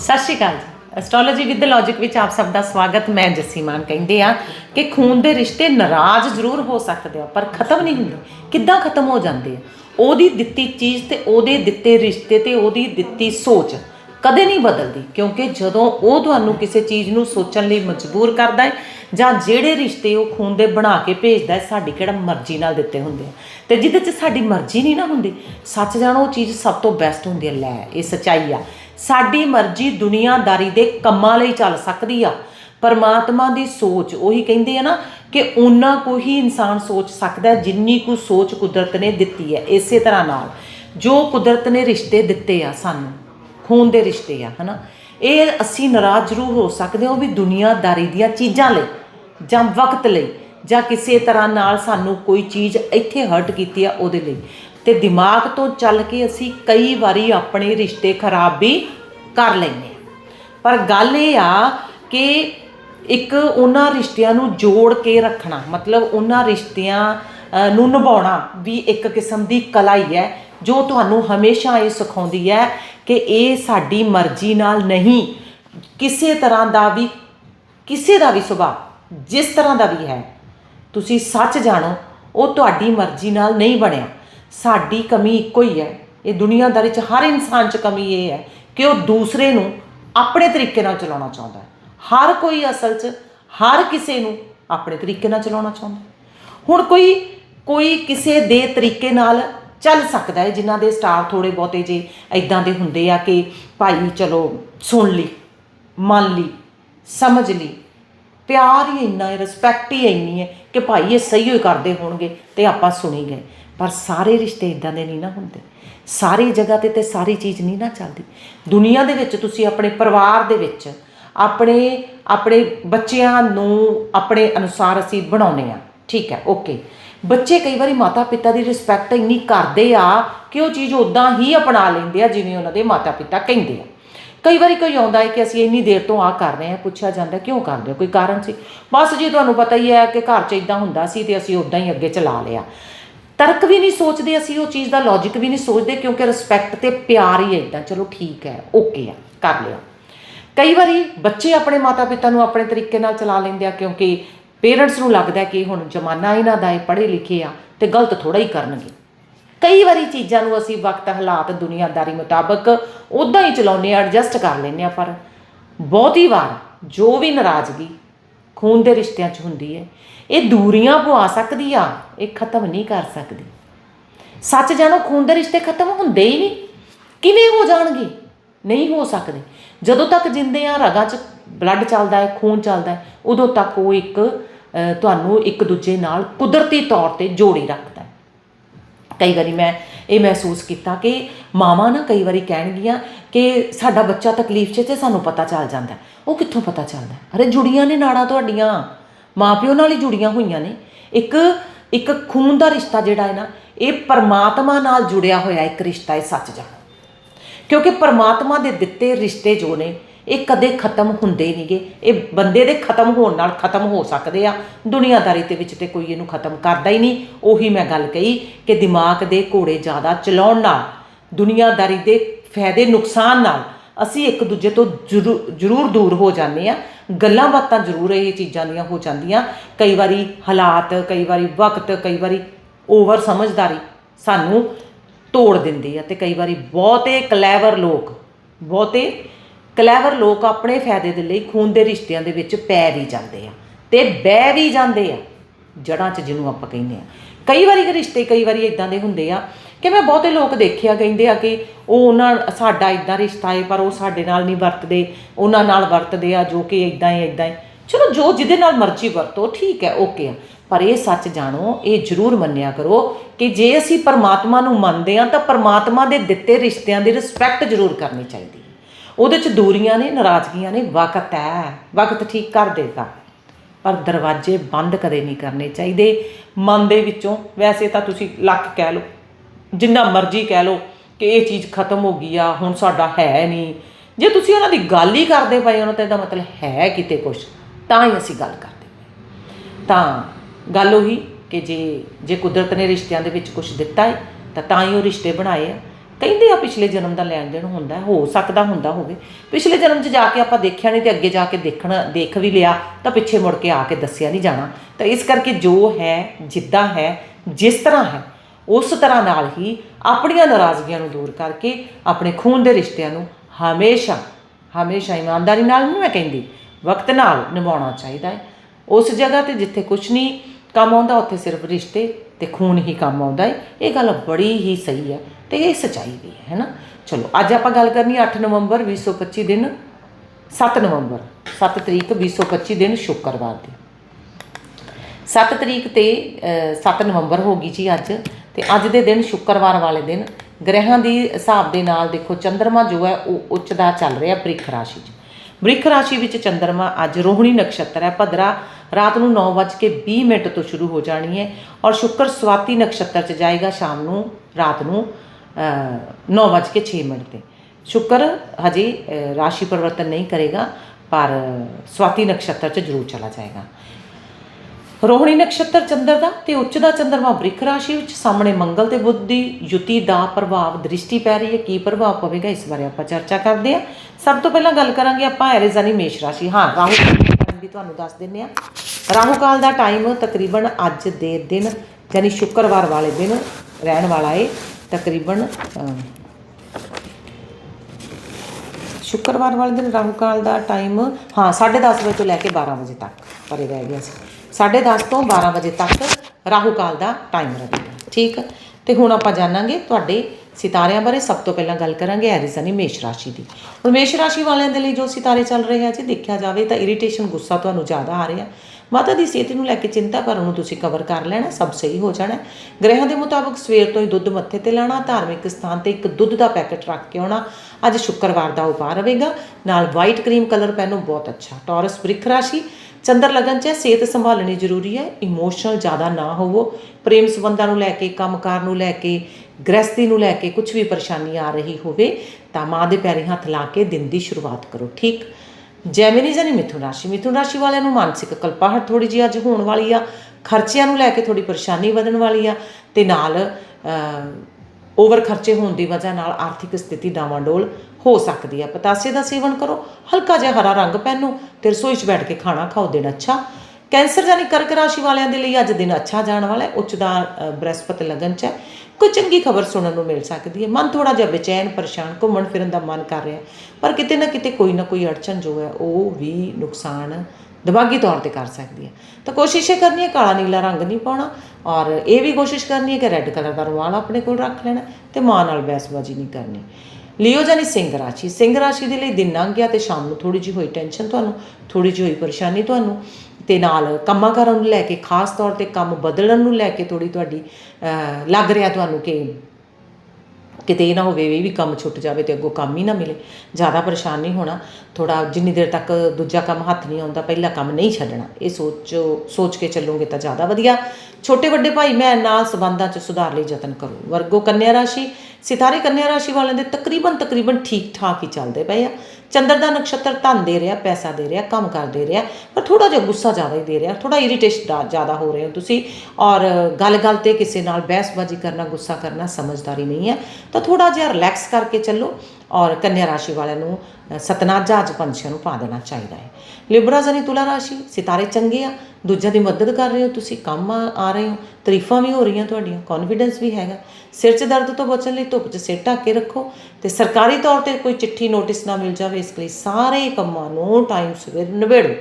ਸਤਿ ਸ਼੍ਰੀ ਅਕਾਲ ਜੀ। Astrology with logic ਵਿੱਚ ਆਪ ਸਭ ਦਾ ਸਵਾਗਤ। ਮੈਂ ਜੱਸੀ ਮਾਨ ਕਹਿੰਦੇ ਆ ਕਿ ਖੂਨ ਦੇ ਰਿਸ਼ਤੇ ਨਾਰਾਜ਼ ਜ਼ਰੂਰ ਹੋ ਸਕਦੇ ਆ, ਪਰ ਖਤਮ ਨਹੀਂ ਹੁੰਦੇ। ਕਿੱਦਾਂ ਖਤਮ ਹੋ ਜਾਂਦੇ ਆ? ਉਹਦੀ ਦਿੱਤੀ ਚੀਜ਼ ਤੇ ਉਹਦੇ ਦਿੱਤੇ ਰਿਸ਼ਤੇ ਤੇ ਉਹਦੀ ਦਿੱਤੀ ਸੋਚ ਕਦੇ ਨਹੀਂ ਬਦਲਦੀ, ਕਿਉਂਕਿ ਜਦੋਂ ਉਹ ਤੁਹਾਨੂੰ ਕਿਸੇ ਚੀਜ਼ ਨੂੰ ਸੋਚਣ ਲਈ ਮਜਬੂਰ ਕਰਦਾ ਹੈ ਜਾਂ ਜਿਹੜੇ ਰਿਸ਼ਤੇ ਉਹ ਖੂਨ ਦੇ ਬਣਾ ਕੇ ਭੇਜਦਾ ਹੈ, ਸਾਡੀ ਕਿਹੜਾ ਮਰਜ਼ੀ ਨਾਲ ਦਿੱਤੇ ਹੁੰਦੇ ਆ। ਤੇ ਜਿਹਦੇ 'ਚ ਸਾਡੀ ਮਰਜ਼ੀ ਨਹੀਂ ਨਾ ਹੁੰਦੀ, ਸੱਚ ਜਾਣੋ ਉਹ ਚੀਜ਼ ਸਭ ਤੋਂ ਬੈਸਟ ਹੁੰਦੀ ਹੈ। ਲੈ, ਇਹ ਸਚਾਈ ਆ। ਸਾਡੀ ਮਰਜ਼ੀ ਦੁਨੀਆਦਾਰੀ ਦੇ ਕੰਮਾਂ ਲਈ ਚੱਲ ਸਕਦੀ ਆ। ਪਰਮਾਤਮਾ ਦੀ ਸੋਚ, ਉਹੀ ਕਹਿੰਦੇ ਆ ਨਾ ਕਿ ਉਹਨਾਂ ਕੋ ਹੀ ਇਨਸਾਨ ਸੋਚ ਸਕਦਾ ਜਿੰਨੀ ਕੁ ਸੋਚ ਕੁਦਰਤ ਨੇ ਦਿੱਤੀ ਹੈ, ਇਸੇ ਤਰ੍ਹਾਂ ਨਾਲ। ਜੋ ਕੁਦਰਤ ਨੇ ਰਿਸ਼ਤੇ ਦਿੱਤੇ ਆ ਸਾਨੂੰ, ਖੂਨ ਦੇ ਰਿਸ਼ਤੇ ਆ, ਹਨਾ? ਇਹ ਅਸੀਂ ਨਾਰਾਜ਼ ਜ਼ਰੂਰ ਹੋ ਸਕਦੇ ਹਾਂ ਉਹ ਵੀ ਦੁਨੀਆਦਾਰੀ ਦੀਆਂ ਚੀਜ਼ਾਂ ਲਈ ਜਾਂ ਵਕਤ ਲਈ ਜਾਂ ਕਿਸੇ ਤਰ੍ਹਾਂ ਨਾਲ ਸਾਨੂੰ ਕੋਈ ਚੀਜ਼ ਇੱਥੇ ਹਰਟ ਕੀਤੀ ਆ ਉਹਦੇ ਲਈ। ਤੇ ਦਿਮਾਗ ਤੋਂ ਚੱਲ ਕੇ ਅਸੀਂ ਕਈ ਵਾਰੀ ਆਪਣੇ ਰਿਸ਼ਤੇ ਖਰਾਬ ਵੀ ਕਰ ਲੈਂਦੇ ਹਾਂ ਪਰ ਗੱਲ ਇਹ ਆ ਕਿ ਇੱਕ ਉਹਨਾਂ ਰਿਸ਼ਤਿਆਂ ਨੂੰ ਜੋੜ ਕੇ ਰੱਖਣਾ, ਮਤਲਬ ਉਹਨਾਂ ਰਿਸ਼ਤਿਆਂ ਨੂੰ ਨਿਭਾਉਣਾ ਵੀ ਇੱਕ ਕਿਸਮ ਦੀ ਕਲਾ ਹੀ ਹੈ ਜੋ ਤੁਹਾਨੂੰ ਹਮੇਸ਼ਾ ਇਹ ਸਿਖਾਉਂਦੀ ਹੈ ਕਿ ਇਹ ਸਾਡੀ ਮਰਜ਼ੀ ਨਾਲ ਨਹੀਂ, ਕਿਸੇ ਤਰ੍ਹਾਂ ਦਾ ਵੀ, ਕਿਸੇ ਦਾ ਵੀ ਸੁਭਾਅ, ਜਿਸ ਤਰ੍ਹਾਂ ਦਾ ਵੀ ਹੈ, ਤੁਸੀਂ ਸੱਚ ਜਾਣੋ, ਉਹ ਤੁਹਾਡੀ ਮਰਜ਼ੀ ਨਾਲ ਨਹੀਂ ਬਣਿਆ। ਸਾਡੀ ਕਮੀ ਇੱਕੋ ਹੀ ਹੈ। ਇਹ ਦੁਨੀਆਦਾਰੀ 'ਚ ਹਰ ਇਨਸਾਨ 'ਚ ਕਮੀ ਇਹ ਹੈ ਕਿ ਉਹ ਦੂਸਰੇ ਨੂੰ ਆਪਣੇ ਤਰੀਕੇ ਨਾਲ ਚਲਾਉਣਾ ਚਾਹੁੰਦਾ ਹੈ। ਹਰ ਕੋਈ ਅਸਲ 'ਚ ਹਰ ਕਿਸੇ ਨੂੰ ਆਪਣੇ ਤਰੀਕੇ ਨਾਲ ਚਲਾਉਣਾ ਚਾਹੁੰਦਾ ਹੁਣ ਕੋਈ ਕੋਈ ਕਿਸੇ ਦੇ ਤਰੀਕੇ ਨਾਲ ਚੱਲ ਸਕਦਾ ਹੈ, ਜਿਨ੍ਹਾਂ ਦੇ ਸਟਾਰ ਥੋੜੇ ਬਹੁਤੇ ਜੇ ਇਦਾਂ ਦੇ ਹੁੰਦੇ ਆ ਕਿ ਭਾਈ ਚਲੋ ਸੁਣ ਲਈ, ਮੰਨ ਲਈ, ਸਮਝ ਲਈ। ਪਿਆਰ ਹੀ ਇੰਨਾ ਹੈ ਰਿਸਪੈਕਟ ਹੀ ਇੰਨੀ ਹੈ ਕਿ ਭਾਈ ਇਹ ਸਹੀ ਹੋਈ ਕਰਦੇ ਹੋਣਗੇ ਤੇ ਆਪਾਂ ਸੁਣੀ ਗਏ। ਪਰ ਸਾਰੇ ਰਿਸ਼ਤੇ ਇਦਾਂ ਦੇ ਨਹੀਂ ਨਾ ਹੁੰਦੇ। ਸਾਰੀ ਜਗ੍ਹਾ ਤੇ ਤੇ ਸਾਰੀ ਚੀਜ਼ ਨਹੀਂ ਨਾ ਚੱਲਦੀ। ਦੁਨੀਆ ਦੇ ਵਿੱਚ ਤੁਸੀਂ ਆਪਣੇ ਪਰਿਵਾਰ ਦੇ ਵਿੱਚ ਆਪਣੇ ਆਪਣੇ ਬੱਚਿਆਂ ਨੂੰ ਆਪਣੇ ਅਨੁਸਾਰ ਅਸੀਂ ਬਣਾਉਨੇ ਆ ਠੀਕ ਹੈ, ਓਕੇ। ਬੱਚੇ ਕਈ ਵਾਰੀ ਮਾਤਾ ਪਿਤਾ ਦੀ ਰਿਸਪੈਕਟ ਇੰਨੀ ਕਰਦੇ ਆ ਕਿ ਉਹ ਚੀਜ਼ ਉਦਾਂ ਹੀ ਅਪਣਾ ਲੈਂਦੇ ਆ ਜਿਵੇਂ ਉਹਨਾਂ ਦੇ ਮਾਤਾ ਪਿਤਾ ਕਹਿੰਦੇ ਆ। ਕਈ ਵਾਰੀ ਕੋਈ ਆਉਂਦਾ ਹੈ ਕਿ ਅਸੀਂ ਇੰਨੀ ਦੇਰ ਤੋਂ ਆ ਕਰ ਰਹੇ ਹਾਂ, ਪੁੱਛਿਆ ਜਾਂਦਾ, ਕਿਉਂ ਕਰਦੇ ਹੋ? ਕੋਈ ਕਾਰਨ ਸੀ? ਬਸ ਜੀ, ਤੁਹਾਨੂੰ ਪਤਾ ਹੀ ਹੈ ਕਿ ਘਰ 'ਚ ਇਦਾਂ ਹੁੰਦਾ ਸੀ ਤੇ ਅਸੀਂ ਉਦਾਂ ਹੀ ਅੱਗੇ ਚਲਾ ਲਿਆ। ਤਰਕ ਵੀ ਨਹੀਂ ਸੋਚਦੇ ਅਸੀਂ, ਉਹ ਚੀਜ਼ ਦਾ ਲੌਜੀਕ ਵੀ ਨਹੀਂ ਸੋਚਦੇ ਕਿਉਂਕਿ ਰਿਸਪੈਕਟ ਤੇ ਪਿਆਰ ਹੀ ਹੈ ਇਦਾਂ ਚਲੋ ਠੀਕ ਹੈ ਓਕੇ ਆ, ਕਰ ਲਿਆ। ਕਈ ਵਾਰੀ ਬੱਚੇ ਆਪਣੇ ਮਾਤਾ-ਪਿਤਾ ਨੂੰ ਆਪਣੇ ਤਰੀਕੇ ਨਾਲ ਚਲਾ ਲੈਂਦੇ ਆ ਕਿਉਂਕਿ ਪੇਰੈਂਟਸ ਨੂੰ ਲੱਗਦਾ ਕਿ ਹੁਣ ਜ਼ਮਾਨਾ ਇਹਨਾਂ ਦਾ ਹੈ ਪੜ੍ਹੇ ਲਿਖੇ ਆ ਤੇ ਗਲਤ ਥੋੜਾ ਹੀ ਕਰਨਗੇ। ਕਈ ਵਾਰੀ ਚੀਜ਼ਾਂ ਨੂੰ ਅਸੀਂ ਵਕਤ, ਹਾਲਾਤ, ਦੁਨੀਆਦਾਰੀ ਮੁਤਾਬਕ ਉਦਾਂ ਹੀ ਚਲਾਉਂਦੇ ਆ ਐਡਜਸਟ ਕਰ ਲੈਂਦੇ ਆ ਪਰ ਬਹੁਤੀ ਵਾਰ ਜੋ ਵੀ ਨਾਰਾਜ਼ਗੀ ਖੂਨ ਦੇ ਰਿਸ਼ਤਿਆਂ 'ਚ ਹੁੰਦੀ ਹੈ ਇਹ ਦੂਰੀਆਂ ਪਵਾ ਸਕਦੀ ਆ, ਇਹ ਖਤਮ ਨਹੀਂ ਕਰ ਸਕਦੀ। ਸੱਚ ਜਾਣੋ, ਖੂਨ ਦੇ ਰਿਸ਼ਤੇ ਖਤਮ ਹੁੰਦੇ ਹੀ ਨਹੀਂ। ਕਿਵੇਂ ਹੋ ਜਾਣਗੇ? ਨਹੀਂ ਹੋ ਸਕਦੇ। ਜਦੋਂ ਤੱਕ ਜਿੰਦੇ ਆ ਰਗਾਂ 'ਚ ਬਲੱਡ ਚੱਲਦਾ ਹੈ ਖੂਨ ਚੱਲਦਾ ਹੈ ਉਦੋਂ ਤੱਕ ਉਹ ਇੱਕ ਤੁਹਾਨੂੰ ਇੱਕ ਦੂਜੇ ਨਾਲ ਕੁਦਰਤੀ ਤੌਰ ਤੇ ਜੋੜੀ ਰੱਖਦਾ ਕਈ ਵਾਰੀ ਮੈਂ ਇਹ ਮਹਿਸੂਸ ਕੀਤਾ ਕਿ ਮਾਵਾਂ ਨਾ ਕਈ ਵਾਰੀ ਕਹਿਣਗੀਆਂ ਕਿ ਸਾਡਾ ਬੱਚਾ ਤਕਲੀਫ 'ਚ ਤੇ ਸਾਨੂੰ ਪਤਾ ਚੱਲ ਜਾਂਦਾ ਉਹ ਕਿੱਥੋਂ ਪਤਾ ਚੱਲਦਾ ਅਰੇ ਜੁੜੀਆਂ ਨੇ ਨਾੜਾਂ ਤੁਹਾਡੀਆਂ। ਮਾਪਿਓ ਨਾਲ ਹੀ ਜੁੜੀਆਂ ਹੋਈਆਂ ਨੇ। ਇੱਕ ਇੱਕ ਖੂਨ ਦਾ ਰਿਸ਼ਤਾ ਜਿਹੜਾ ਹੈ ਨਾ, ਇਹ ਪਰਮਾਤਮਾ ਨਾਲ ਜੁੜਿਆ ਹੋਇਆ ਇੱਕ ਰਿਸ਼ਤਾ ਹੈ ਸੱਚ ਜਾਣੋ ਕਿਉਂਕਿ ਪਰਮਾਤਮਾ ਦੇ ਦਿੱਤੇ ਰਿਸ਼ਤੇ ਜੋ ਨੇ ਇਹ ਕਦੇ ਖਤਮ ਹੁੰਦੇ ਨਹੀਂਗੇ। ਇਹ ਬੰਦੇ ਦੇ ਖਤਮ ਹੋਣ ਨਾਲ ਖਤਮ ਹੋ ਸਕਦੇ ਆ। ਦੁਨੀਆਦਾਰੀ ਦੇ ਵਿੱਚ ਤੇ ਕੋਈ ਇਹਨੂੰ ਖਤਮ ਕਰਦਾ ਹੀ ਨਹੀਂ। ਉਹੀ ਮੈਂ ਗੱਲ ਕਹੀ ਕਿ ਦਿਮਾਗ ਦੇ ਘੋੜੇ ਜ਼ਿਆਦਾ ਚਲਾਉਣ ਨਾਲ, ਦੁਨੀਆਦਾਰੀ ਦੇ ਫਾਇਦੇ ਨੁਕਸਾਨ ਨਾਲ ਅਸੀਂ ਇੱਕ ਦੂਜੇ ਤੋਂ ਜ਼ਰੂ- ਜ਼ਰੂਰ ਦੂਰ ਹੋ ਜਾਂਦੇ ਆ। ਗੱਲਾਂ ਬਾਤਾਂ ਜ਼ਰੂਰ ਇਹ ਚੀਜ਼ਾਂ ਦੀਆਂ ਹੋ ਜਾਂਦੀਆਂ। ਕਈ ਵਾਰੀ ਹਾਲਾਤ, ਕਈ ਵਾਰੀ ਵਕਤ, ਕਈ ਵਾਰੀ ਓਵਰ ਸਮਝਦਾਰੀ ਸਾਨੂੰ ਤੋੜ ਦਿੰਦੀ ਆ ਤੇ ਕਈ ਵਾਰੀ ਬਹੁਤੇ ਕਲੈਵਰ ਲੋਕ, ਬਹੁਤੇ ਕਲੈਵਰ ਲੋਕ ਆਪਣੇ ਫਾਇਦੇ ਦੇ ਲਈ ਖੂਨ ਦੇ ਰਿਸ਼ਤਿਆਂ ਦੇ ਵਿੱਚ ਪੈ ਵੀ ਜਾਂਦੇ ਆ ਤੇ ਬਹਿ ਵੀ ਜਾਂਦੇ ਆ ਜੜਾਂ 'ਚ ਜਿਹਨੂੰ ਆਪਾਂ ਕਹਿੰਦੇ ਆ। ਕਈ ਵਾਰੀ ਰਿਸ਼ਤੇ ਕਈ ਵਾਰੀ ਇਦਾਂ ਦੇ ਹੁੰਦੇ ਆ ਕਿ ਮੈਂ ਬਹੁਤੇ ਲੋਕ ਦੇਖਿਆ ਕਹਿੰਦੇ ਆ ਕਿ ਉਹ ਉਹਨਾਂ ਸਾਡਾ ਇਦਾਂ ਰਿਸ਼ਤਾ ਹੈ ਪਰ ਉਹ ਸਾਡੇ ਨਾਲ ਨਹੀਂ ਵਰਤਦੇ, ਉਹਨਾਂ ਨਾਲ ਵਰਤਦੇ ਆ, ਜੋ ਕਿ ਇਦਾਂ ਹੀ ਇਦਾਂ ਹੀ ਚਲੋ, ਜੋ ਜਿਹਦੇ ਨਾਲ ਮਰਜ਼ੀ ਵਰਤੋ, ਠੀਕ ਹੈ, ਓਕੇ ਆ। ਪਰ ਇਹ ਸੱਚ ਜਾਣੋ, ਇਹ ਜ਼ਰੂਰ ਮੰਨਿਆ ਕਰੋ ਕਿ ਜੇ ਅਸੀਂ ਪਰਮਾਤਮਾ ਨੂੰ ਮੰਨਦੇ ਆ ਤਾਂ ਪਰਮਾਤਮਾ ਦੇ ਦਿੱਤੇ ਰਿਸ਼ਤਿਆਂ ਦੀ ਰਿਸਪੈਕਟ ਜ਼ਰੂਰ ਕਰਨੀ ਚਾਹੀਦੀ ਉਹਦੇ ਚ ਦੂਰੀਆਂ ਨੇ, ਨਾਰਾਜ਼ਗੀਆਂ ਨੇ, ਵਕਤ ਹੈ। ਵਕਤ ਠੀਕ ਕਰ ਦੇਗਾ ਪਰ ਦਰਵਾਜ਼ੇ ਬੰਦ ਕਦੇ ਨਹੀਂ ਕਰਨੇ ਚਾਹੀਦੇ। ਮਨ ਦੇ ਵਿੱਚੋਂ ਵੈਸੇ ਤਾਂ ਤੁਸੀਂ ਲੱਖ ਕਹਿ ਲਓ, ਜਿੰਨਾ ਮਰਜ਼ੀ ਕਹਿ ਲਓ ਕਿ ਇਹ ਚੀਜ਼ ਖਤਮ ਹੋ ਗਈ ਆ, ਹੁਣ ਸਾਡਾ ਹੈ ਨਹੀਂ। ਜੇ ਤੁਸੀਂ ਉਹਨਾਂ ਦੀ ਗੱਲ ਹੀ ਕਰਦੇ ਪਏ ਉਹਨਾਂ 'ਤੇ ਇਹਦਾ ਮਤਲਬ ਹੈ ਕਿਤੇ ਕੁਝ ਤਾਂ ਹੀ ਅਸੀਂ ਗੱਲ ਕਰਦੇ ਪਏ। ਤਾਂ ਗੱਲ ਉਹੀ ਕਿ ਜੇ ਜੇ ਕੁਦਰਤ ਨੇ ਰਿਸ਼ਤਿਆਂ ਦੇ ਵਿੱਚ ਕੁਝ ਦਿੱਤਾ ਹੈ ਤਾਂ ਤਾਂ ਹੀ ਉਹ ਰਿਸ਼ਤੇ ਬਣਾਏ ਆ। ਕਹਿੰਦੇ ਆ ਪਿਛਲੇ ਜਨਮ ਦਾ ਲੈਣ ਦੇਣ ਹੁੰਦਾ ਹੋ ਸਕਦਾ ਹੁੰਦਾ ਹੋਵੇ। ਪਿਛਲੇ ਜਨਮ 'ਚ ਜਾ ਕੇ ਆਪਾਂ ਦੇਖਿਆ ਨਹੀਂ ਤੇ ਅੱਗੇ ਜਾ ਕੇ ਦੇਖਣਾ, ਦੇਖ ਵੀ ਲਿਆ, ਤਾਂ ਪਿੱਛੇ ਮੁੜ ਕੇ ਆ ਕੇ ਦੱਸਿਆ ਨਹੀਂ ਜਾਣਾ। ਤਾਂ ਇਸ ਕਰਕੇ ਜੋ ਹੈ, ਜਿੱਦਾਂ ਹੈ, ਜਿਸ ਤਰ੍ਹਾਂ ਹੈ, ਉਸ ਤਰ੍ਹਾਂ ਨਾਲ ਹੀ ਆਪਣੀਆਂ ਨਾਰਾਜ਼ਗੀਆਂ ਨੂੰ ਦੂਰ ਕਰਕੇ ਆਪਣੇ ਖੂਨ ਦੇ ਰਿਸ਼ਤਿਆਂ ਨੂੰ ਹਮੇਸ਼ਾ ਹਮੇਸ਼ਾ ਇਮਾਨਦਾਰੀ ਨਾਲ ਨਹੀਂ ਮੈਂ ਕਹਿੰਦੀ, ਵਕਤ ਨਾਲ ਨਿਭਾਉਣਾ ਚਾਹੀਦਾ ਹੈ। ਉਸ ਜਗ੍ਹਾ ਤੇ ਜਿੱਥੇ ਕੁਝ ਨਹੀਂ ਕੰਮ ਆਉਂਦਾ, ਉੱਥੇ ਸਿਰਫ ਰਿਸ਼ਤੇ ਤੇ ਖੂਨ ਹੀ ਕੰਮ ਆਉਂਦਾ ਹੈ ਇਹ ਗੱਲ ਬੜੀ ਹੀ ਸਹੀ ਹੈ ਤੇ ਇਹ ਸਚਾਈ ਵੀ ਹੈ ਹੈਨਾ? ਚਲੋ ਅੱਜ ਆਪਾਂ ਗੱਲ ਕਰਨੀ ਹੈ 8 ਨਵੰਬਰ 2025 ਦਿਨ 7 ਨਵੰਬਰ 7 ਤਰੀਕ 2025 ਦਿਨ ਸ਼ੁੱਕਰਵਾਰ ਦੀ। 7 ਤਰੀਕ ਤੇ ਅ, 7 ਨਵੰਬਰ ਹੋ ਗਈ ਜੀ ਅੱਜ ਤੇ ਅੱਜ ਦੇ ਦਿਨ ਸ਼ੁੱਕਰਵਾਰ ਵਾਲੇ ਦਿਨ। ਗ੍ਰਹਿਾਂ ਦੀ ਹਿਸਾਬ ਦੇ ਨਾਲ ਦੇਖੋ ਚੰ드ਰਮਾ ਜੋ ਹੈ ਉਹ ਉੱਚ ਦਾ ਚੱਲ ਰਿਹਾ ਬ੍ਰਿਖ ਰਾਸ਼ੀ 'ਚ। ਬ੍ਰਿਖ ਰਾਸ਼ੀ ਵਿੱਚ ਚੰਦਰਮਾ ਅੱਜ ਰੋਹਿਣੀ ਨਕਸ਼ਤਰ ਹੈ ਭਦਰਾ ਰਾਤ ਨੂੰ 9:20 ਮਿੰਟ ਤੋਂ ਸ਼ੁਰੂ ਹੋ ਜਾਣੀ ਹੈ ਔਰ ਸ਼ੁੱਕਰ ਸਵਾਤੀ ਨਕਸ਼ਤਰ 'ਚ ਜਾਏਗਾ ਸ਼ਾਮ ਨੂੰ, ਰਾਤ ਨੂੰ 9:06 ਮਿੰਟ ਤੇ। ਸ਼ੁੱਕਰ ਹਜੇ ਰਾਸ਼ੀ ਪਰਿਵਰਤਨ ਨਹੀਂ ਕਰੇਗਾ, ਪਰ ਸਵਾਤੀ ਨਕਸ਼ਤਰ 'ਚ ਜ਼ਰੂਰ ਚਲਾ ਜਾਏਗਾ। ਰੋਹਿਣੀ ਨਕਸ਼ਤਰ ਚੰਦਰ ਦਾ ਤੇ ਉੱਚ ਦਾ ਚੰਦਰਮਾ ਬ੍ਰਿਖ ਰਾਸ਼ੀ ਵਿੱਚ, ਸਾਹਮਣੇ ਮੰਗਲ ਤੇ ਬੁੱਧ ਦੀ ਯੁਤੀ ਦਾ ਪ੍ਰਭਾਵ ਦ੍ਰਿਸ਼ਟੀ ਪੈ ਰਹੀ ਹੈ। ਕੀ ਪ੍ਰਭਾਵ ਪਵੇਗਾ, ਇਸ ਬਾਰੇ ਆਪਾਂ ਚਰਚਾ ਕਰਦੇ ਹਾਂ। ਸਭ ਤੋਂ ਪਹਿਲਾਂ ਗੱਲ ਕਰਾਂਗੇ ਆਪਾਂ ਐਰੇਜ਼ਾਨੀ ਮੇਸ਼ ਰਾਸ਼ੀ। ਹਾਂ ਰਾਹੂ ਵੀ ਤੁਹਾਨੂੰ ਦੱਸ ਦਿੰਨੇ ਆ ਰਾਹੂ ਕਾਲ ਦਾ ਟਾਈਮ ਤਕਰੀਬਨ ਅੱਜ ਦੇ ਦਿਨ ਯਾਨੀ ਸ਼ੁੱਕਰਵਾਰ ਵਾਲੇ ਦਿਨ ਰਹਿਣ ਵਾਲਾ ਏ। ਤਕਰੀਬਨ ਸ਼ੁੱਕਰਵਾਰ ਵਾਲੇ ਦਿਨ ਰਾਹੂ ਕਾਲ ਦਾ ਟਾਈਮ ਹਾਂ 10:30 ਵਜੇ ਤੋਂ ਲੈ ਕੇ 12 ਵਜੇ ਤੱਕ ਪਰੇ ਰਹਿ ਗਿਆ ਸੀ। 10:30 ਤੋਂ 12 ਵਜੇ ਤੱਕ ਰਾਹੂ ਕਾਲ ਦਾ ਟਾਈਮ ਰਹੇਗਾ। ਠੀਕ? ਹੈ? ਤੇ ਹੁਣ ਆਪਾਂ ਜਾਣਾਂਗੇ ਤੁਹਾਡੇ ਸਿਤਾਰਿਆਂ ਬਾਰੇ ਸਭ ਤੋਂ ਪਹਿਲਾਂ ਗੱਲ ਕਰਾਂਗੇ ਐਰੀਜ਼ਨੀ ਮੇਸ਼ ਰਾਸ਼ੀ ਦੀ। ਹੁਣ ਮੇਸ਼ ਰਾਸ਼ੀ ਵਾਲਿਆਂ ਦੇ ਲਈ ਜੋ ਸਿਤਾਰੇ ਚੱਲ ਰਹੇ ਆ ਜੀ ਦੇਖਿਆ ਜਾਵੇ ਤਾਂ ਇਰੀਟੇਸ਼ਨ ਗੁੱਸਾ ਤੁਹਾਨੂੰ ਜ਼ਿਆਦਾ ਆ ਰਿਹਾ। ਮਾਤਾ ਦੀ ਸਿਹਤ ਨੂੰ ਲੈ ਕੇ ਚਿੰਤਾ ਪਰ ਉਹਨੂੰ ਤੁਸੀਂ ਕਵਰ ਕਰ ਲੈਣਾ ਸਭ ਸਹੀ ਹੋ ਜਾਣਾ। ਹੈ। ਗ੍ਰਹਿਾਂ ਦੇ ਮੁਤਾਬਕ ਸਵੇਰ ਤੋਂ ਹੀ ਦੁੱਧ ਮੱਥੇ ਤੇ ਲੈਣਾ ਧਾਰਮਿਕ ਸਥਾਨ ਤੇ ਇੱਕ ਦੁੱਧ ਦਾ ਪੈਕੇਟ ਰੱਖ ਕੇ ਆਉਣਾ। ਅੱਜ ਸ਼ੁੱਕਰਵਾਰ ਦਾ ਉਪਾਅ ਰਹੇਗਾ। ਨਾਲ ਵਾਈਟ ਕਰੀਮ ਕਲਰ ਪਹਿਨੋ ਬਹੁਤ ਅੱਛਾ। ਟੌਰਸ ਬ੍ਰਿਖ ਰਾਸ਼ੀ ਚੰਦਰ ਲਗਨ ਚ ਹੈ, ਸਿਹਤ ਸੰਭਾਲਣੀ ਜ਼ਰੂਰੀ ਹੈ। ਇਮੋਸ਼ਨਲ ਜ਼ਿਆਦਾ ਨਾ ਹੋਵੋ। ਪ੍ਰੇਮ ਸੰਬੰਧਾਂ ਨੂੰ ਲੈ ਕੇ ਕੰਮਕਾਰ ਨੂੰ ਲੈ ਕੇ ਗ੍ਰਸਤੀ ਨੂੰ ਲੈ ਕੇ ਕੁਝ ਵੀ ਪਰੇਸ਼ਾਨੀ ਆ ਰਹੀ ਹੋਵੇ ਤਾਂ ਮਾਂ ਦੇ ਪੈਰੀ ਹੱਥ ਲਾ ਕੇ ਦਿਨ ਦੀ ਸ਼ੁਰੂਆਤ ਕਰੋ, ਠੀਕ? ਜੈਮਿਨੀ ਜਾਨੀ ਮਿਥੁਨ ਰਾਸ਼ੀ ਮਿਥੁਨ ਰਾਸ਼ੀ ਵਾਲਿਆਂ ਨੂੰ ਮਾਨਸਿਕ ਕਲਪਾਹਟ ਥੋੜੀ ਜਿਹੀ ਅੱਜ ਹੋਣ ਵਾਲੀ ਆ, ਖਰਚਿਆਂ ਨੂੰ ਲੈ ਕੇ ਥੋੜੀ ਪਰੇਸ਼ਾਨੀ ਵਧਣ ਵਾਲੀ ਆ ਤੇ ਨਾਲ ਓਵਰ ਖਰਚੇ ਹੋਣ ਦੀ ਵਜ੍ਹਾ ਨਾਲ ਆਰਥਿਕ ਸਥਿਤੀ ਡਾਵਾਂਡੋਲ ਹੋ ਸਕਦੀ ਹੈ ਪਤਾਸੇ ਦਾ ਸੇਵਨ ਕਰੋ, ਹਲਕਾ ਜਿਹਾ ਹਰਾ ਰੰਗ ਪਹਿਨੋ ਤੇ ਰਸੋਈ 'ਚ ਬੈਠ ਕੇ ਖਾਣਾ ਖਾਓ, ਦਿਨ ਅੱਛਾ। ਕੈਂਸਰ ਜਾਨੀ ਕਰਕ ਰਾਸ਼ੀ ਵਾਲਿਆਂ ਦੇ ਲਈ ਅੱਜ ਦਿਨ ਅੱਛਾ ਜਾਣ ਵਾਲਾ ਹੈ, ਉੱਚ ਦਾ ਬ੍ਰਹਿਸਪਤ ਲਗਨ 'ਚ ਹੈ। ਕੋਈ ਚੰਗੀ ਖਬਰ ਸੁਣਨ ਨੂੰ ਮਿਲ ਸਕਦੀ ਹੈ। ਮਨ ਥੋੜਾ ਜਿਹਾ ਬੇਚੈਨ, ਪਰੇਸ਼ਾਨ, ਘੁੰਮਣ ਫਿਰਨ ਦਾ ਮਨ ਕਰ ਰਿਹਾ। ਪਰ ਕਿਤੇ ਨਾ ਕਿਤੇ ਕੋਈ ਨਾ ਕੋਈ ਅੜਚਨ ਜੋ ਹੈ, ਉਹ ਵੀ ਨੁਕਸਾਨ ਦਿਮਾਗੀ ਤੌਰ ਤੇ ਕਰ ਸਕਦੀ ਹੈ। ਤਾਂ ਕੋਸ਼ਿਸ਼ ਇਹ ਕਰਨੀ ਹੈ, ਕਾਲਾ ਨੀਲਾ ਰੰਗ ਨਹੀਂ ਪਾਉਣਾ ਔਰ ਇਹ ਵੀ ਕੋਸ਼ਿਸ਼ ਕਰਨੀ ਹੈ ਕਿ ਰੈੱਡ ਕਲਰ ਦਾ ਰੁਮਾਲ ਆਪਣੇ ਕੋਲ ਰੱਖ ਲੈਣਾ ਤੇ ਮਾਂ ਨਾਲ ਬਹਿਸਬਾਜ਼ੀ ਨਹੀਂ ਕਰਨੀ। ਲਿਓ ਜਾਨੀ ਸਿੰਘ ਰਾਸ਼ੀ। ਸਿੰਘ ਰਾਸ਼ੀ ਦੇ ਲਈ ਦਿਨ ਲੰਘ ਗਿਆ ਤੇ ਸ਼ਾਮ ਨੂੰ ਥੋੜੀ ਜਿਹੀ ਹੋਈ ਟੈਨਸ਼ਨ ਤੁਹਾਨੂੰ ਥੋੜੀ ਜਿਹੀ ਹੋਈ ਪਰੇਸ਼ਾਨੀ ਤੁਹਾਨੂੰ। ਤੇ ਨਾਲ ਕੰਮਾਂ ਕਾਰਾਂ ਨੂੰ ਲੈ ਕੇ, ਖਾਸ ਤੌਰ ਤੇ ਕੰਮ ਬਦਲਣ ਨੂੰ ਲੈ ਕੇ ਥੋੜੀ ਤੁਹਾਡੀ ਲੱਗ ਰਿਹਾ ਤੁਹਾਨੂੰ ਕਿ ਕਿਤੇ ਇਹ ਨਾ ਹੋਵੇ ਵੀ ਵੀ ਕੰਮ ਛੁੱਟ ਜਾਵੇ ਤੇ ਅੱਗੋਂ ਕੰਮ ਹੀ ਨਾ ਮਿਲੇ। ਜ਼ਿਆਦਾ ਪਰੇਸ਼ਾਨ ਨਹੀਂ ਹੋਣਾ। ਥੋੜਾ ਜਿੰਨੀ ਦੇਰ ਤੱਕ ਦੂਜਾ ਕੰਮ ਹੱਥ ਨਹੀਂ ਆਉਂਦਾ, ਪਹਿਲਾ ਕੰਮ ਨਹੀਂ ਛੱਡਣਾ। ਇਹ ਸੋਚੋ, ਸੋਚ ਕੇ ਚੱਲੋਗੇ ਤਾਂ ਜ਼ਿਆਦਾ ਵਧੀਆ। ਛੋਟੇ ਵੱਡੇ ਭਾਈ, ਮੈਂ ਨਾਲ ਸਬੰਧਾਂ 'ਚ ਸੁਧਾਰ ਲਈ ਯਤਨ ਕਰੋ। ਵਰਗੋ ਕੰਨਿਆ ਰਾਸ਼ੀ, ਸਿਤਾਰੇ ਕੰਨਿਆ ਰਾਸ਼ੀ ਵਾਲਿਆਂ ਦੇ ਤਕਰੀਬਨ ਤਕਰੀਬਨ ਠੀਕ ਠਾਕ ਹੀ ਚੱਲਦੇ ਪਏ ਆ। ਚੰਦਰ ਦਾ ਨਕਸ਼ਤਰ ਧਨ ਦੇ ਰਿਹਾ, ਪੈਸਾ ਦੇ ਰਿਹਾ, ਕੰਮ ਕਰ ਦੇ ਰਿਹਾ, ਪਰ ਥੋੜਾ ਜਿਹਾ ਗੁੱਸਾ ਜ਼ਿਆਦਾ ਹੀ ਦੇ ਰਿਹਾ ਥੋੜਾ ਇਰੀਟੇਸ਼ਨ ਜ਼ਿਆਦਾ ਹੋ ਰਹੇ ਹੋ ਤੁਸੀਂ ਔਰ ਗੱਲ-ਗੱਲ ਤੇ ਕਿਸੇ ਨਾਲ ਬਹਿਸਬਾਜ਼ੀ ਕਰਨਾ, ਗੁੱਸਾ ਕਰਨਾ ਸਮਝਦਾਰੀ ਨਹੀਂ ਹੈ। ਤਾਂ ਥੋੜਾ ਜਿਹਾ ਰਿਲੈਕਸ ਕਰਕੇ ਚੱਲੋ ਔਰ ਕੰਨਿਆ ਰਾਸ਼ੀ ਵਾਲਿਆਂ ਨੂੰ ਅ, ਸਤਨਾਮ ਜਹਾਜ਼ ਪੰਛੀਆਂ ਨੂੰ ਪਾ ਦੇਣਾ ਚਾਹੀਦਾ ਹੈ। ਲਿਬਰਾ ਜਾਨੀ ਤੁਲਾ ਰਾਸ਼ੀ ਸਿਤਾਰੇ ਚੰਗੇ ਆ ਦੂਜਿਆਂ ਦੀ ਮਦਦ ਕਰ ਰਹੇ ਹੋ ਤੁਸੀਂ ਕੰਮ ਆ ਰਹੇ ਹੋ ਤਾਰੀਫਾਂ ਵੀ ਹੋ ਰਹੀਆਂ ਤੁਹਾਡੀਆਂ ਕੌਨਫੀਡੈਂਸ ਵੀ ਹੈਗਾ। ਸਿਰ 'ਚ ਦਰਦ ਤੋਂ ਬਚਣ ਲਈ ਧੁੱਪ 'ਚ ਸਿਰ ਢੱਕ ਕੇ ਰੱਖੋ ਤੇ ਸਰਕਾਰੀ ਤੌਰ ਤੇ ਕੋਈ ਚਿੱਠੀ ਨੋਟਿਸ ਨਾ ਮਿਲ ਜਾਵੇ ਇਸ ਲਈ ਸਾਰੇ ਕੰਮਾਂ ਨੂੰ ਟਾਈਮ ਸਵੇਰ ਨਿਬੇੜੋ।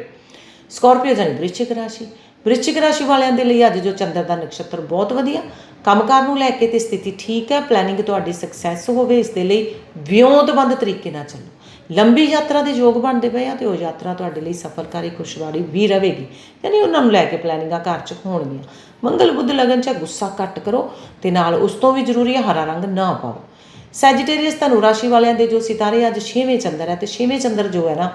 ਸਕਾਰਪੀਓ ਜਾਨੀ ਵ੍ਰਿਸ਼ਚਿਕ ਰਾਸ਼ੀ ਵ੍ਰਿਸ਼ਚਿਕ ਰਾਸ਼ੀ ਵਾਲਿਆਂ ਦੇ ਲਈ ਅੱਜ ਜੋ ਚੰਦਰ ਦਾ ਨਕਸ਼ਤਰ ਬਹੁਤ ਵਧੀਆ ਕੰਮਕਾਰ ਨੂੰ ਲੈ ਕੇ ਤੇ ਸਥਿਤੀ ਠੀਕ ਹੈ ਪਲੈਨਿੰਗ ਤੁਹਾਡੀ ਸਕਸੈਸ ਹੋਵੇ ਇਸ ਦੇ ਲਈ ਵਿਉਂਤਬੰਦ ਤਰੀਕੇ ਨਾਲ ਚੱਲੋ। ਲੰਬੀ ਯਾਤਰਾ ਦੇ ਯੋਗ ਬਣਦੇ ਪਏ ਆ ਤੇ ਉਹ ਯਾਤਰਾ ਤੁਹਾਡੇ ਲਈ ਸਫਲਕਾਰੀ ਖੁਸ਼ਵਾੜੀ ਵੀ ਰਹੇਗੀ। ਯਾਨੀ ਉਹਨਾਂ ਨੂੰ ਲੈ ਕੇ ਪਲੈਨਿੰਗਾਂ ਘਰ 'ਚ ਹੋਣਗੀਆਂ। ਮੰਗਲ ਬੁੱਧ ਲਗਨ 'ਚ ਗੁੱਸਾ ਘੱਟ ਕਰੋ ਤੇ ਨਾਲ ਉਸ ਤੋਂ ਵੀ ਜ਼ਰੂਰੀ ਹੈ ਹਰਾ ਰੰਗ ਨਾ ਪਾਓ। ਸੈਜੀਟੇਰੀਅਸ ਧਨੁ ਰਾਸ਼ੀ ਵਾਲਿਆਂ ਦੇ ਜੋ ਸਿਤਾਰੇ ਅੱਜ 6ਵੇਂ ਚੰਦਰ ਹੈ ਤੇ 6ਵੇਂ ਚੰਦਰ ਜੋ ਹੈ ਨਾ,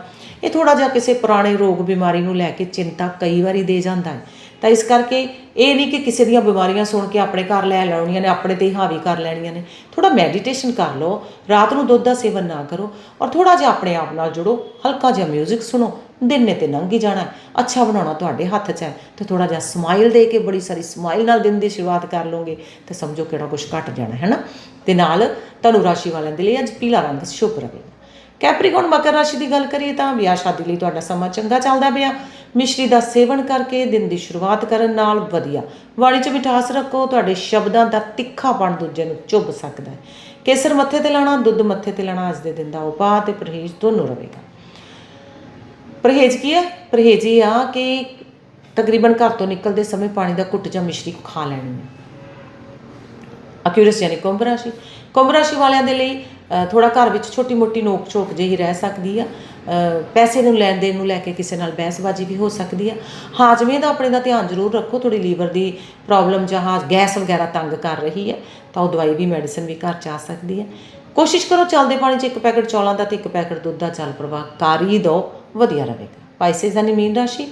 ਇਹ ਥੋੜਾ ਜਿਹਾ ਕਿਸੇ ਪੁਰਾਣੇ ਰੋਗ ਬਿਮਾਰੀ ਨੂੰ ਲੈ ਕੇ ਚਿੰਤਾ ਕਈ ਵਾਰੀ ਦੇ ਜਾਂਦਾ ਹੈ। ਤਾਂ ਇਸ ਕਰਕੇ ਇਹ ਨਹੀਂ ਕਿ ਕਿਸੇ ਦੀਆਂ ਬਿਮਾਰੀਆਂ ਸੁਣ ਕੇ ਆਪਣੇ ਘਰ ਲੈ ਲੈਣੀਆਂ ਨੇ, ਆਪਣੇ ਤੇ ਹਾਵੀ ਕਰ ਲੈਣੀਆਂ ਨੇ। ਥੋੜਾ ਮੈਡੀਟੇਸ਼ਨ ਕਰ ਲਓ, ਰਾਤ ਨੂੰ ਦੁੱਧ ਦਾ ਸੇਵਨ ਨਾ ਕਰੋ ਔਰ ਥੋੜਾ ਜਿਹਾ ਆਪਣੇ ਆਪ ਨਾਲ ਜੁੜੋ, ਹਲਕਾ ਜਿਹਾ 뮤직 ਸੁਣੋ, ਦਿਨ ਨੇ ਤੇ ਲੰਘ ਹੀ ਜਾਣਾ ਅੱਛਾ ਬਣਾਉਣਾ ਤੁਹਾਡੇ ਹੱਥ 'ਚ ਹੈ, ਤੇ ਥੋੜਾ ਜਿਹਾ ਸਮਾਈਲ ਦੇ ਕੇ ਬੜੀ ਸਾਰੀ ਸਮਾਈਲ ਨਾਲ ਦਿਨ ਦੀ ਸ਼ੁਰੂਆਤ ਕਰ ਲਓਗੇ, ਤੇ ਸਮਝੋ ਕਿਹੜਾ ਕੁਝ ਘਟ ਜਾਣਾ ਹੈ ਨਾ ਤੇ ਨਾਲ ਧਨੂ ਰਾਸ਼ੀ ਵਾਲਿਆਂ ਦੇ ਲਈ ਅੱਜ ਪੀਲਾ ਰੰਗ ਸ਼ੁਭ ਰਹੇਗਾ ਕੈਪਰੀਕੌਨ ਮਕਰ ਰਾਸ਼ੀ ਦੀ ਗੱਲ ਕਰੀਏ ਤਾਂ ਵਿਆਹ ਸ਼ਾਦੀ ਲਈ ਤੁਹਾਡਾ ਸਮਾਂ ਚੰਗਾ ਚੱਲਦਾ ਪਿਆ। ਮਿਸ਼ਰੀ ਦਾ ਸੇਵਨ ਕਰਕੇ ਦਿਨ ਦੀ ਸ਼ੁਰੂਆਤ ਕਰਨ ਨਾਲ ਵਧੀਆ। ਵਾਣੀ 'ਚ ਮਿਠਾਸ ਰੱਖੋ, ਤੁਹਾਡੇ ਸ਼ਬਦਾਂ ਦਾ ਤਿੱਖਾਪਣ ਦੂਜੇ ਨੂੰ ਚੁੱਭ ਸਕਦਾ ਹੈ। ਕੇਸਰ ਮੱਥੇ ਤੇ ਲਾਣਾ, ਦੁੱਧ ਮੱਥੇ ਤੇ ਲਾਣਾ, ਅੱਜ ਦੇ ਦਿਨ ਦਾ ਉਪਾਅ ਤੇ ਪਰਹੇਜ਼ ਦੋਨੋਂ ਰਹੇਗਾ। ਪਰਹੇਜ਼ ਕੀ ਹੈ? ਪਰਹੇਜ਼ ਇਹ ਆ ਕਿ ਤਕਰੀਬਨ ਘਰ ਤੋਂ ਨਿਕਲਦੇ ਸਮੇਂ ਪਾਣੀ ਦਾ ਘੁੱਟ ਜਾਂ ਮਿਸ਼ਰੀ ਖਾ ਲੈਣੀ ਹੈ। ਅਕਿਊਰਸ ਯਾਨੀ ਕੁੰਭ ਰਾਸ਼ੀ। ਕੁੰਭ ਰਾਸ਼ੀ ਵਾਲਿਆਂ ਦੇ ਲਈ ਥੋੜਾ ਘਰ ਵਿੱਚ ਛੋਟੀ ਮੋਟੀ ਨੋਕ ਝੋਕ ਜਿਹੀ ਰਹਿ ਸਕਦੀ ਆ। ਪੈਸੇ ਨੂੰ ਲੈਣ ਦੇਣ ਨੂੰ ਲੈ ਕੇ ਕਿਸੇ ਨਾਲ ਬਹਿਸਬਾਜ਼ੀ ਵੀ ਹੋ ਸਕਦੀ ਆ। ਹਾਜ਼ਮੇ ਦਾ ਆਪਣੇ ਦਾ ਧਿਆਨ ਜ਼ਰੂਰ ਰੱਖੋ। ਥੋੜੀ ਲੀਵਰ ਦੀ ਪ੍ਰੋਬਲਮ ਜਾਂ ਹਾਂ, ਗੈਸ ਵਗੈਰਾ ਤੰਗ ਕਰ ਰਹੀ ਹੈ ਤਾਂ ਉਹ ਦਵਾਈ ਵੀ ਮੈਡੀਸਨ ਵੀ ਘਰ ਚ ਆ ਸਕਦੀ ਹੈ ਕੋਸ਼ਿਸ਼ ਕਰੋ ਚੱਲਦੇ ਪਾਣੀ 'ਚ ਇੱਕ ਪੈਕਟ ਚੌਲਾਂ ਦਾ ਤੇ ਇੱਕ ਪੈਕੇਟ ਦੁੱਧ ਦਾ ਚੱਲ ਪ੍ਰਵਾਹ ਕਰ ਹੀ ਦਿਓ ਵਧੀਆ ਰਹੇਗਾ। ਪਾਈਸੇਸ ਯਾਨੀ ਮੀਨ ਰਾਸ਼ੀ।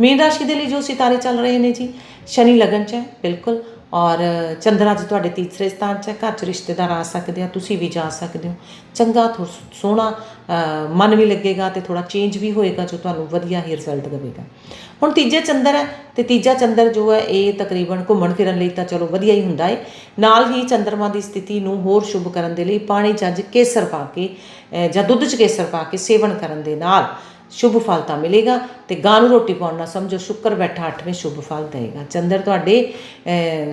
ਮੀਨ ਰਾਸ਼ੀ ਦੇ ਲਈ ਜੋ ਸਿਤਾਰੇ ਚੱਲ ਰਹੇ ਨੇ ਜੀ, ਸ਼ਨੀ ਲਗਨ ਚ ਹੈ, ਬਿਲਕੁਲ। ਔਰ ਚੰਦਰ ਅੱਜ ਤੁਹਾਡੇ ਤੀਸਰੇ ਸਥਾਨ 'ਚ ਹੈ, ਘਰ 'ਚ ਰਿਸ਼ਤੇਦਾਰ ਆ ਸਕਦੇ ਆ, ਤੁਸੀਂ ਵੀ ਜਾ ਸਕਦੇ ਹੋ। ਚੰਗਾ, ਥੋ, ਸੋਹਣਾ ਮਨ ਵੀ ਲੱਗੇਗਾ ਤੇ ਥੋੜਾ ਚੇਂਜ ਵੀ ਹੋਏਗਾ ਜੋ ਤੁਹਾਨੂੰ ਵਧੀਆ ਹੀ ਰਿਜ਼ਲਟ ਦੇਵੇਗਾ। ਹੁਣ ਤੀਜੇ ਚੰਦਰ ਹੈ ਤੇ ਤੀਜਾ ਚੰਦਰ ਜੋ ਹੈ, ਇਹ ਤਕਰੀਬਨ ਘੁੰਮਣ ਫਿਰਨ ਲਈ ਤਾਂ ਚਲੋ ਵਧੀਆ ਹੀ ਹੁੰਦਾ ਹੈ ਨਾਲ ਹੀ ਚੰਦਰਮਾ ਦੀ ਸਥਿਤੀ ਨੂੰ ਹੋਰ ਸ਼ੁਭ ਕਰਨ ਦੇ ਲਈ ਪਾਣੀ 'ਚ ਅੱਜ ਕੇਸਰ ਪਾ ਕੇ ਜਾਂ ਦੁੱਧ 'ਚ ਕੇਸਰ ਪਾ ਕੇ ਸੇਵਨ ਕਰਨ ਦੇ ਨਾਲ ਸ਼ੁਭ ਫਲ ਤਾਂ ਮਿਲੇਗਾ ਤੇ ਗਾਂ ਨੂੰ ਰੋਟੀ ਪਾਉਣ ਨਾਲ ਸਮਝੋ ਸ਼ੁੱਕਰ ਬੈਠਾ 8ਵੇਂ ਸ਼ੁਭ ਫਲ ਦੇਗਾ। ਚੰਦਰ ਤੁਹਾਡੇ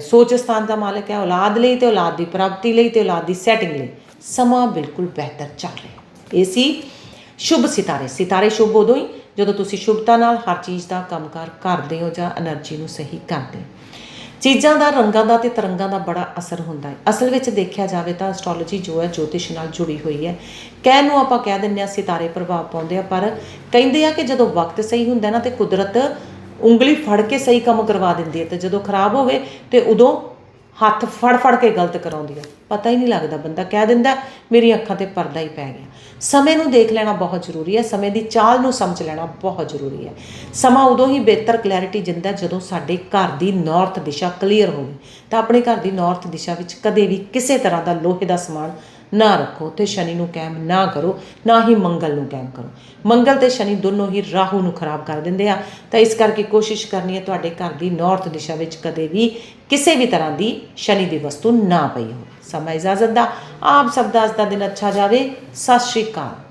ਸੋਚ ਸਥਾਨ ਦਾ ਮਾਲਕ ਹੈ, ਔਲਾਦ ਲਈ ਤੇ ਔਲਾਦ ਦੀ ਪ੍ਰਾਪਤੀ ਲਈ ਤੇ ਔਲਾਦ ਦੀ ਸੈਟਿੰਗ ਲਈ। ਸਮਾਂ ਬਿਲਕੁਲ ਬਿਹਤਰ ਚੱਲ ਰਿਹਾ ਇਹ ਸੀ ਸ਼ੁਭ ਸਿਤਾਰੇ। ਸਿਤਾਰੇ ਸ਼ੁਭ ਉਦੋਂ ਹੀ ਜਦੋਂ ਤੁਸੀਂ ਸ਼ੁਭਤਾ ਨਾਲ ਹਰ ਚੀਜ਼ ਦਾ ਕੰਮਕਾਰ ਕਰਦੇ ਹੋ ਜਾਂ એનર્ਜੀ ਨੂੰ ਸਹੀ ਕਰਦੇ ਹੋ। ਚੀਜ਼ਾਂ ਦਾ, ਰੰਗਾਂ ਦਾ ਤੇ ਤਰੰਗਾਂ ਦਾ ਬੜਾ ਅਸਰ ਹੁੰਦਾ ਹੈ। ਅਸਲ ਵਿੱਚ ਦੇਖਿਆ ਜਾਵੇ ਤਾਂ ਐਸਟ੍ਰੋਲੋਜੀ ਜੋ ਹੈ ਜੋਤਿਸ਼ ਨਾਲ ਜੁੜੀ ਹੋਈ ਹੈ। ਕਹਿਣ ਨੂੰ ਆਪਾਂ ਕਹਿ ਦਿੰਦੇ ਆ ਸਿਤਾਰੇ ਪ੍ਰਭਾਵ ਪਾਉਂਦੇ ਆ, ਪਰ ਕਹਿੰਦੇ ਆ ਕਿ ਜਦੋਂ ਵਕਤ ਸਹੀ ਹੁੰਦਾ ਨਾ ਤੇ ਕੁਦਰਤ ਉਂਗਲੀ ਫੜ ਕੇ ਸਹੀ ਕੰਮ ਕਰਵਾ ਦਿੰਦੀ ਹੈ ਤੇ ਜਦੋਂ ਖਰਾਬ ਹੋਵੇ ਤੇ ਉਦੋਂ ਹੱਥ ਫੜ ਫੜ ਕੇ ਗਲਤ ਕਰਾਉਂਦੀ ਹੈ ਪਤਾ ਹੀ ਨਹੀਂ ਲੱਗਦਾ ਬੰਦਾ, ਕਹਿ ਦਿੰਦਾ, ਮੇਰੀ ਅੱਖਾਂ ਤੇ ਪਰਦਾ ਹੀ ਪੈ ਗਿਆ। ਸਮੇਂ ਨੂੰ ਦੇਖ ਲੈਣਾ ਬਹੁਤ ਜ਼ਰੂਰੀ ਹੈ ਸਮੇਂ ਦੀ ਚਾਲ ਨੂੰ ਸਮਝ ਲੈਣਾ ਬਹੁਤ ਜ਼ਰੂਰੀ ਹੈ ਸਮਾਂ ਉਦੋਂ ਹੀ ਬਿਹਤਰ ਕਲੈਰਿਟੀ ਦਿੰਦਾ ਜਦੋਂ ਸਾਡੇ ਘਰ ਦੀ ਨਾਰਥ ਦਿਸ਼ਾ ਕਲੀਅਰ ਹੋਵੇ। ਤਾਂ ਆਪਣੇ ਘਰ ਦੀ ਨਾਰਥ ਦਿਸ਼ਾ ਵਿੱਚ ਕਦੇ ਵੀ ਕਿਸੇ ਤਰ੍ਹਾਂ ਦਾ ਲੋਹੇ ਦਾ ਸਮਾਨ ਨਾ ਰੱਖੋ ਤੇ ਸ਼ਨੀ ਨੂੰ ਕਾਇਮ ਨਾ ਕਰੋ, ਨਾ ਹੀ ਮੰਗਲ ਨੂੰ ਕਾਇਮ ਕਰੋ। ਮੰਗਲ ਤੇ ਸ਼ਨੀ ਦੋਨੋਂ ਹੀ ਰਾਹੂ ਨੂੰ ਖਰਾਬ ਕਰ ਦਿੰਦੇ ਆ। ਤਾਂ ਇਸ ਕਰਕੇ ਕੋਸ਼ਿਸ਼ ਕਰਨੀ ਹੈ ਤੁਹਾਡੇ ਘਰ ਦੀ ਨਾਰਥ ਦਿਸ਼ਾ ਵਿੱਚ ਕਦੇ ਵੀ ਕਿਸੇ ਵੀ ਤਰ੍ਹਾਂ ਦੀ ਸ਼ਨੀ ਦੀ ਵਸਤੂ ਨਾ ਪਈ ਹੋਵੇ। ਸਮਾਂ ਇਜਾਜ਼ਤ ਦਾ। ਆਪ ਸਭ ਦਾ ਅੱਜ ਦਾ ਦਿਨ ਅੱਛਾ ਜਾਵੇ। ਸਤਿ ਸ਼੍ਰੀ ਅਕਾਲ।